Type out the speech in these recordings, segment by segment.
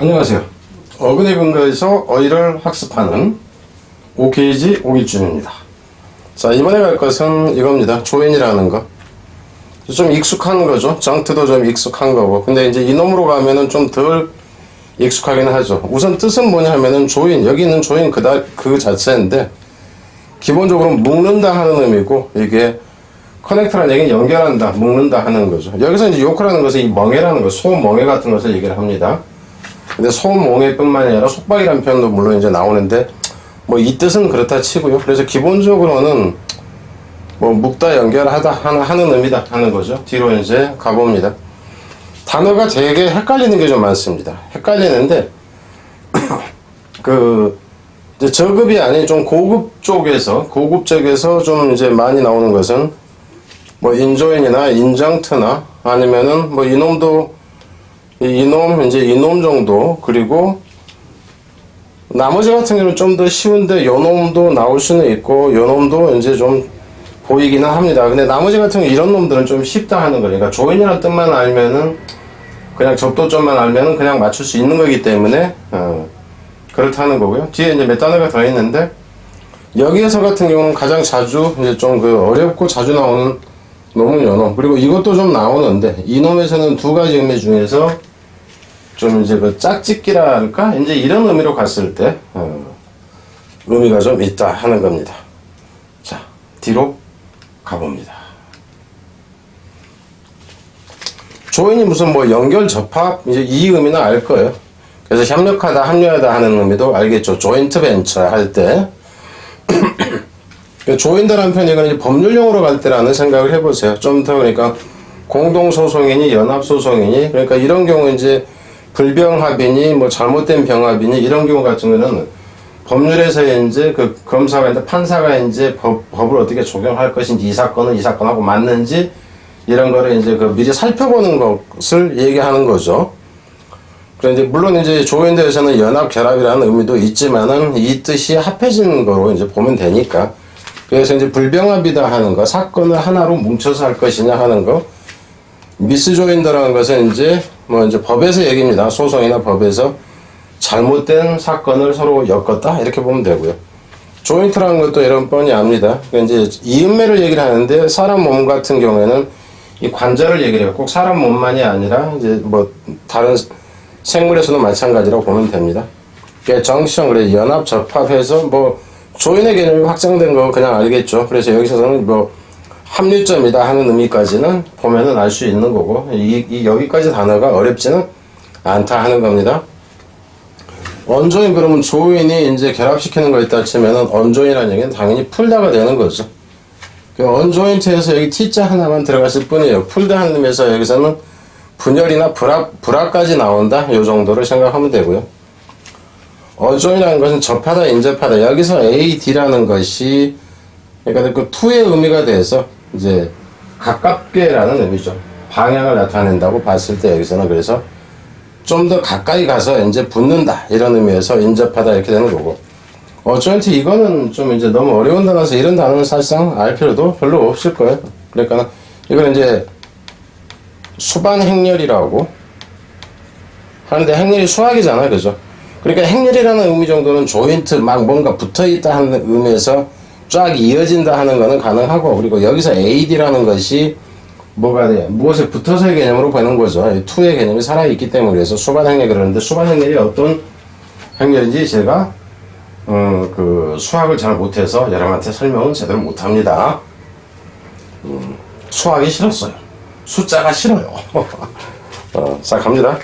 안녕하세요. 어근의 근거에서 어휘를 학습하는 오케이지 오기준입니다. 자, 이번에 갈 것은 이겁니다. 조인이라는 거. 좀 익숙한 거죠. 정트도 좀 익숙한 거고. 근데 이제 이놈으로 가면은 좀 덜 익숙하긴 하죠. 우선 뜻은 뭐냐 하면은 조인, 여기 있는 조인 그다, 그 자체인데, 기본적으로 묶는다 하는 의미고, 이게 커넥터라는 얘기는 연결한다, 묶는다 하는 거죠. 여기서 이제 요크라는 것은 이 멍해라는 거, 소멍해 같은 것을 얘기를 합니다. 근데 소멍해뿐만이 아니라 속박이라는 표현도 물론 이제 나오는데, 뭐 이 뜻은 그렇다 치고요. 그래서 기본적으로는 뭐 묶다 연결하다 하는, 하는 의미다 하는 거죠. 뒤로 이제 가봅니다. 단어가 되게 헷갈리는 게 좀 많습니다. 헷갈리는데 그 이제 저급이 아닌 좀 고급 쪽에서 고급 쪽에서 좀 이제 많이 나오는 것은 뭐 인조인이나 인정트나 아니면은 뭐 이놈도 이- 이놈 이제 이놈 정도 그리고 나머지 같은 경우는 좀 더 쉬운데 요놈도 나올 수는 있고 요놈도 이제 좀 보이기는 합니다. 근데 나머지 같은 경우 이런 놈들은 좀 쉽다 하는 거니까 조인이라는 뜻만 알면은 그냥 접도점만 알면은 그냥 맞출 수 있는 거기 때문에 어, 그렇다는 거고요. 뒤에 이제 몇 단어가 더 있는데 여기에서 같은 경우는 가장 자주 이제 좀 그 어렵고 자주 나오는 놈은 요놈 그리고 이것도 좀 나오는데 이놈에서는 두 가지 의미 중에서 좀 이제 그 짝짓기라 할까 이제 이런 의미로 갔을 때 어, 의미가 좀 있다 하는 겁니다. 자 뒤로 가봅니다. 조인이 무슨 뭐 연결 접합 이제 이 의미는 알 거예요. 그래서 협력하다 합류하다 하는 의미도 알겠죠. 조인트 벤처 할 때. 조인다라는 표현이 이제 법률용어로 갈 때라는 생각을 해보세요. 좀 더 그러니까 공동소송이니 연합소송이니 그러니까 이런 경우 이제 불병합이니 뭐 잘못된 병합이니 이런 경우 같은 경우는 법률에서 이제 그 검사가 이제 판사가 이제 법, 법을 어떻게 적용할 것인지 이 사건은 이 사건하고 맞는지 이런 거를 이제 그 미리 살펴보는 것을 얘기하는 거죠. 그런데 물론 이제 조인대에서는 연합 결합이라는 의미도 있지만은 이 뜻이 합해진 거로 이제 보면 되니까 그래서 이제 불병합이다 하는 거 사건을 하나로 뭉쳐서 할 것이냐 하는 거 미스 조인더라는 것은 이제 뭐 이제 법에서 얘기입니다 소송이나 법에서 잘못된 사건을 서로 엮었다 이렇게 보면 되고요. 조인트라는 것도 이런 뻔히 압니다. 그러니까 이제 이음매를 얘기를 하는데 사람 몸 같은 경우에는 이 관절을 얘기를 해요. 꼭 사람 몸만이 아니라 이제 뭐 다른 생물에서도 마찬가지라고 보면 됩니다. 그러니까 정시형 그래 연합 접합해서 뭐 조인의 개념이 확장된 거 그냥 알겠죠. 그래서 여기서는 뭐 합류점이다 하는 의미까지는 보면은 알 수 있는 거고 이, 이 여기까지 단어가 어렵지는 않다 하는 겁니다. 언조인 그러면 조인이 이제 결합시키는 거 있다 치면은 언조인이라는 얘기는 당연히 풀다가 되는 거죠. 그 언조인트에서 여기 T자 하나만 들어갔을 뿐이에요. 풀다 하는 의미에서 여기서는 분열이나 불합, 불합까지 나온다. 요 정도를 생각하면 되고요. 어조인이라는 것은 접하다, 인접하다. 여기서 AD라는 것이 그러니까 그 투의 의미가 돼서 이제 가깝게라는 의미죠. 방향을 나타낸다고 봤을 때 여기서는 그래서 좀 더 가까이 가서 이제 붙는다 이런 의미에서 인접하다 이렇게 되는 거고 어조인트 이거는 좀 이제 너무 어려운 단어라서 이런 단어는 사실상 알 필요도 별로 없을 거예요. 그러니까 이걸 이제 수반 행렬이라고 하는데 행렬이 수학이잖아요, 그죠? 그러니까 행렬이라는 의미 정도는 조인트 막 뭔가 붙어 있다 하는 의미에서 쫙 이어진다 하는 거는 가능하고 그리고 여기서 AD라는 것이 뭐가 돼? 무엇에 붙어서의 개념으로 보는 거죠. 이 투의 개념이 살아있기 때문에 그래서 수반 행렬 그러는데 수반 행렬이 어떤 행렬인지 제가 어, 그 수학을 잘 못해서 여러분한테 설명은 제대로 못합니다. 음, 수학이 싫었어요. 숫자가 싫어요. 어, 자 갑니다.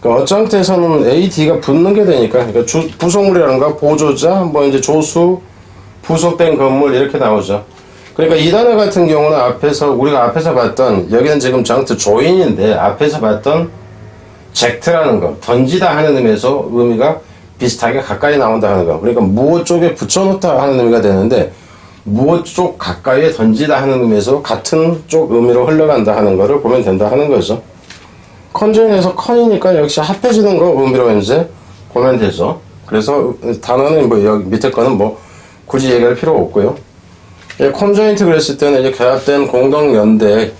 그 어떤 때서는 AD가 붙는 게 되니까 그러니까 주, 부속물이라는가 보조자 뭐 이제 조수 부속된 건물 이렇게 나오죠. 그러니까 이 단어 같은 경우는 앞에서 우리가 앞에서 봤던 여기는 지금 정트 조인인데 앞에서 봤던 젝트라는 거 던지다 하는 의미에서 의미가 비슷하게 가까이 나온다 하는 거. 그러니까 무엇 쪽에 붙여놓다 하는 의미가 되는데 무엇 쪽 가까이에 던지다 하는 의미에서 같은 쪽 의미로 흘러간다 하는 거를 보면 된다 하는 거죠. 컨저인에서 컨이니까 역시 합해지는 거 의미로 이제 보면 되죠. 그래서 단어는 뭐 여기 밑에 거는 뭐 굳이 얘기할 필요 없고요. 예, 컨저인트 그랬을 때는 이제 결합된 공동 연대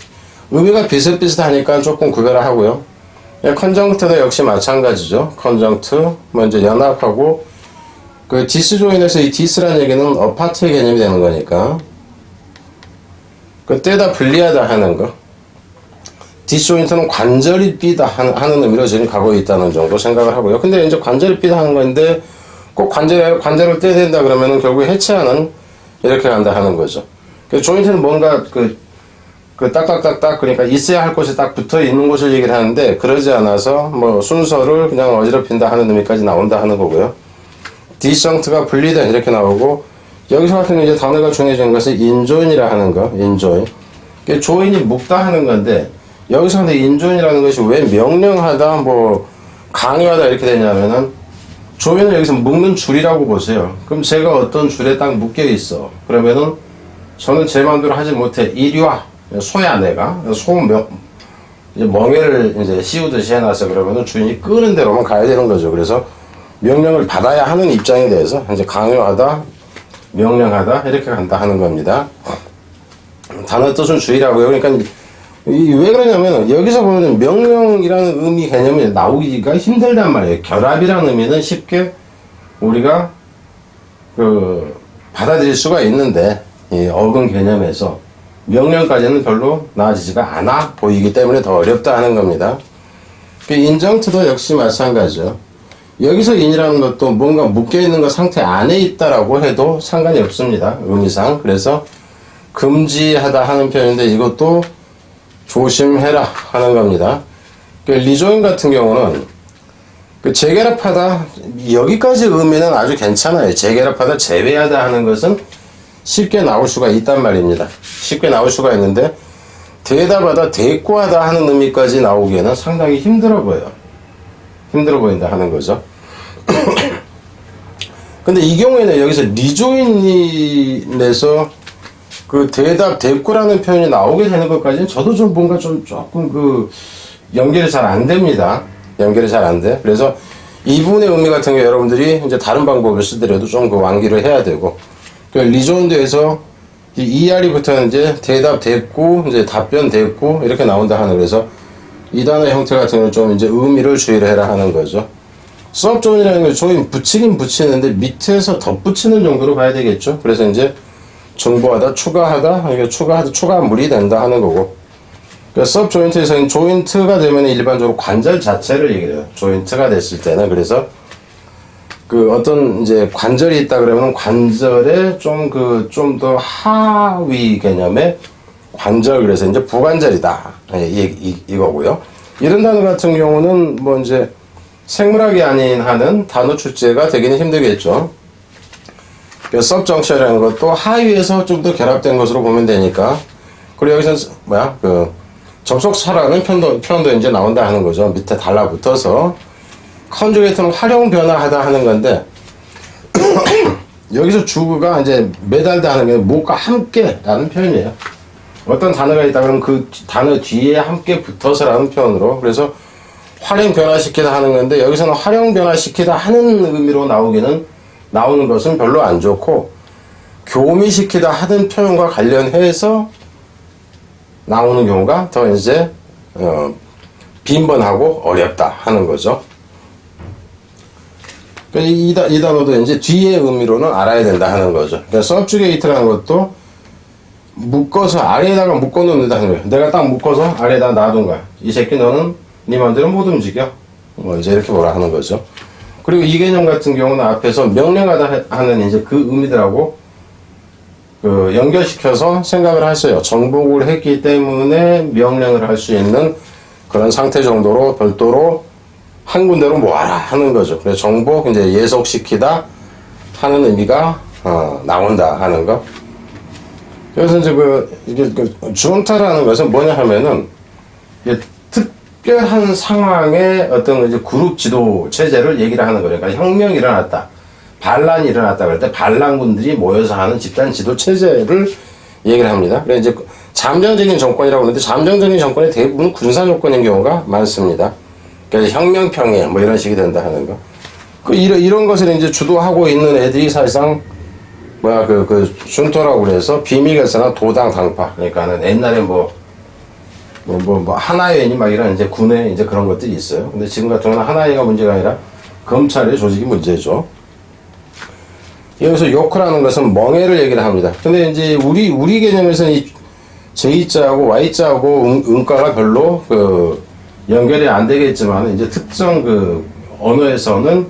의미가 비슷비슷하니까 조금 구별을 하고요. 예, 컨정트도 역시 마찬가지죠. 컨정트 먼저 연합하고 그 디스 조인에서 이 디스라는 얘기는 어파트의 개념이 되는 거니까 그 떼다 분리하다 하는 거. 디스 조인트는 관절이 삐다 하는, 하는 의미로 지금 가고 있다는 정도 생각을 하고요. 근데 이제 관절이 삐다 하는 건데 꼭 관절, 관절을 떼야 된다 그러면은 결국 해체하는 이렇게 간다 하는 거죠. 그 조인트는 뭔가 그, 그 딱딱딱딱 그러니까 있어야 할 곳이 딱 붙어 있는 곳을 얘기를 하는데 그러지 않아서 뭐 순서를 그냥 어지럽힌다 하는 의미까지 나온다 하는 거고요. 디스정트가 분리다 이렇게 나오고 여기서 같은 이제 단어가 중요해진 것은 인조인이라 하는 거, 인조인. 이게 조인이 묶다 하는 건데 여기서 근데 인조인이라는 것이 왜 명령하다, 뭐 강요하다 이렇게 되냐면은 조인을 여기서 묶는 줄이라고 보세요. 그럼 제가 어떤 줄에 딱 묶여 있어. 그러면은 저는 제 마음대로 하지 못해. 이리 와. 소야 내가. 소명, 이제 멍에를 이제 씌우듯이 해놨어. 그러면은 주인이 끄는 대로만 가야 되는 거죠. 그래서 명령을 받아야 하는 입장에 대해서 이제 강요하다, 명령하다 이렇게 간다 하는 겁니다. 단어 뜻은 주의라고요. 그러니까 이- 왜 그러냐면 여기서 보면 명령이라는 의미 개념이 나오기가 힘들단 말이에요. 결합이라는 의미는 쉽게 우리가 그 받아들일 수가 있는데 이 어근 개념에서 명령까지는 별로 나아지지가 않아 보이기 때문에 더 어렵다 하는 겁니다. 그 인정트도 역시 마찬가지죠. 여기서 인이라는 것도 뭔가 묶여있는 것 상태 안에 있다라고 해도 상관이 없습니다. 의미상. 그래서 금지하다 하는 표현인데 이것도 조심해라 하는 겁니다. 그 리조인 같은 경우는 그 재결합하다 여기까지 의미는 아주 괜찮아요. 재결합하다 제외하다 하는 것은 쉽게 나올 수가 있단 말입니다. 쉽게 나올 수가 있는데 대답하다 대꾸하다 하는 의미까지 나오기에는 상당히 힘들어 보여요. 힘들어 보인다 하는 거죠. 근데 이 경우에는 여기서 리조인에서 그 대답 대꾸라는 표현이 나오게 되는 것까지는 저도 좀 뭔가 좀 조금 그 연결이 잘 안 됩니다. 연결이 잘 안 돼. 그래서 이 부분의 의미 같은 게 여러분들이 이제 다른 방법을 쓰더라도 좀 그 완기를 해야 되고 그 리조인드에서 이 ER이부터는 이제 대답 대꾸 이제 답변 대꾸 이렇게 나온다 하는 그래서 이 단어 형태 같은 경우는 좀 이제 의미를 주의를 해라 하는 거죠. 수업존이라는 걸 조인 붙이긴 붙이는데 밑에서 덧붙이는 정도로 봐야 되겠죠. 그래서 이제 정보하다, 추가하다, 이게 추가하다, 추가물이 된다 하는 거고. 그러니까 서브 조인트에서는 조인트가 되면 일반적으로 관절 자체를 얘기해요. 조인트가 됐을 때는. 그래서 그 어떤 이제 관절이 있다 그러면 관절에 좀 그 좀 더 하위 개념의 관절 그래서 이제 부관절이다. 예, 이, 이, 이 거고요. 이런 단어 같은 경우는 뭐 이제 생물학이 아닌 하는 단어 출제가 되기는 힘들겠죠. 섭정치라는 것도 하위에서 좀 더 결합된 것으로 보면 되니까. 그리고 여기서 뭐야 그 접속사라는 편도 표현도 이제 나온다 하는 거죠. 밑에 달라붙어서 컨주게이트는 활용 변화하다 하는 건데 여기서 주구가 이제 매달다 하는 게 목과 함께라는 표현이에요. 어떤 단어가 있다 그러면 그 단어 뒤에 함께 붙어서라는 표현으로 그래서 활용 변화시키다 하는 건데 여기서는 활용 변화시키다 하는 의미로 나오기는 나오는 것은 별로 안 좋고 교미시키다 하는 표현과 관련해서 나오는 경우가 더 이제 어, 빈번하고 어렵다 하는 거죠. 그러니까 이, 다- 이 단어도 이제 뒤의 의미로는 알아야 된다 하는 거죠. 그러니까 서브주게이트라는 것도 묶어서 아래에다가 묶어 놓는다는 거예요. 내가 딱 묶어서 아래에다 놔둔 거야. 이 새끼 너는 네 마음대로 못 움직여. 뭐 이제 이렇게 뭐라 하는 거죠. 그리고 이 개념 같은 경우는 앞에서 명령하다 하는 이제 그 의미들하고 그 연결시켜서 생각을 했어요. 정복을 했기 때문에 명령을 할 수 있는 그런 상태 정도로 별도로 한 군데로 모아라 하는 거죠. 그래서 정복 이제 예속시키다 하는 의미가 어, 나온다 하는 거. 그래서 이제 그 이게 그 주원타라는 것은 뭐냐 하면은 특별한 상황의 어떤 이제 그룹 지도 체제를 얘기를 하는 거예요. 그러니까 혁명이 일어났다. 반란이 일어났다 그럴 때 반란군들이 모여서 하는 집단 지도 체제를 얘기를 합니다. 그래서 이제 잠정적인 정권이라고 하는데 잠정적인 정권이 대부분 군사 조건인 경우가 많습니다. 그래서 혁명 평해 뭐 이런 식이 된다 하는 거. 그 이런 이런 것을 이제 주도하고 있는 애들이 사실상 뭐야 그그 준토라고 그래서 비밀결사나 도당 당파 그러니까는 옛날에 뭐 뭐, 뭐, 뭐, 하나회니 막 이런 이제 군에 이제 그런 것들이 있어요. 근데 지금 같은 경우는 하나회가 문제가 아니라 검찰의 조직이 문제죠. 여기서 요크라는 것은 멍해를 얘기를 합니다. 근데 이제 우리, 우리 개념에서는 이 J자하고 Y자하고 음, 음가가 별로 그 연결이 안 되겠지만 이제 특정 그 언어에서는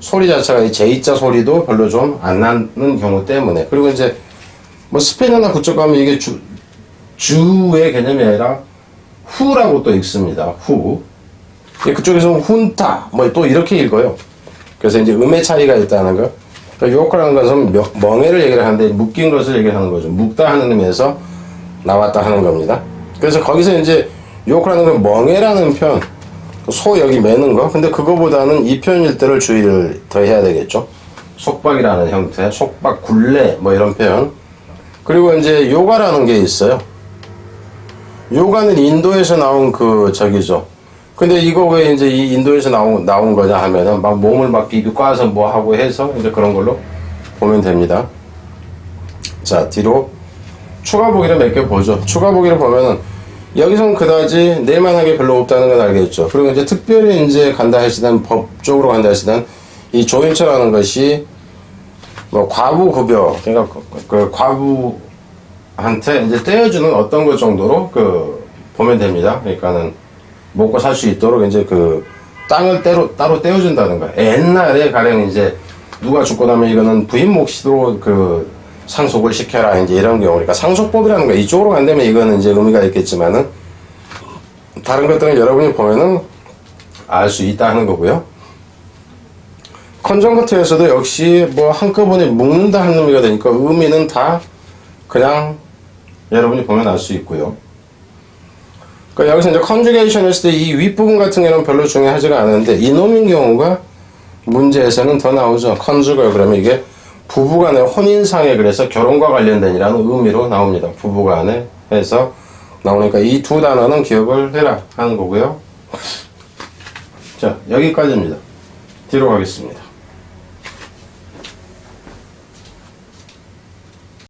소리 자체가 이 J자 소리도 별로 좀 안 나는 경우 때문에 그리고 이제 뭐 스페인어나 그쪽 가면 이게 주, 주의 개념이 아니라 후라고 또 읽습니다. 후. 예, 그쪽에서는 훈타 뭐 또 이렇게 읽어요. 그래서 이제 음의 차이가 있다는 거. 그러니까 요크라는 것은 명- 멍해를 얘기를 하는데 묶인 것을 얘기하는 거죠. 묶다 하는 의미에서 나왔다 하는 겁니다. 그래서 거기서 이제 요크라는 건 멍해라는 표현, 소 여기 매는 거. 근데 그거보다는 이 표현일 때를 주의를 더 해야 되겠죠. 속박이라는 형태, 속박, 굴레 뭐 이런 표현. 그리고 이제 요가라는 게 있어요. 요가는 인도에서 나온 그 저기죠. 근데 이거 왜 이제 이 인도에서 나온 나온 거냐 하면은 막 몸을 막 비비꼬아서 뭐 하고 해서 이제 그런 걸로 보면 됩니다. 자 뒤로 추가 보기를 몇 개 보죠. 추가 보기를 보면은 여기서는 그다지 내만하게 별로 없다는 건 알겠죠. 그리고 이제 특별히 이제 간다 하시던 법적으로 간다 하시던 이 조인처라는 것이 뭐 과부 급여 그러니까 그, 그 과부 한테 이제 떼어주는 어떤 것 정도로 그 보면 됩니다. 그러니까는 먹고 살 수 있도록 이제 그 땅을 따로 따로 떼어준다는 거야. 옛날에 가령 이제 누가 죽고 나면 이거는 부인 몫으로 그 상속을 시켜라 이제 이런 경우 그러니까 상속법이라는 거 이쪽으로 간다면 이거는 이제 의미가 있겠지만은 다른 것들은 여러분이 보면은 알 수 있다 하는 거고요. 컨정커트에서도 역시 뭐 한꺼번에 묶는다 하는 의미가 되니까 의미는 다 그냥 여러분이 보면 알 수 있고요. 그러니까 여기서 이제 컨주게이션 했을 때 이 윗부분 같은 경우는 별로 중요하지가 않은데 이놈인 경우가 문제에서는 더 나오죠. 컨주걸 그러면 이게 부부간의 혼인상에 그래서 결혼과 관련된이라는 의미로 나옵니다. 부부간에 해서 나오니까 이 두 단어는 기억을 해라 하는 거고요. 자 여기까지입니다. 뒤로 가겠습니다.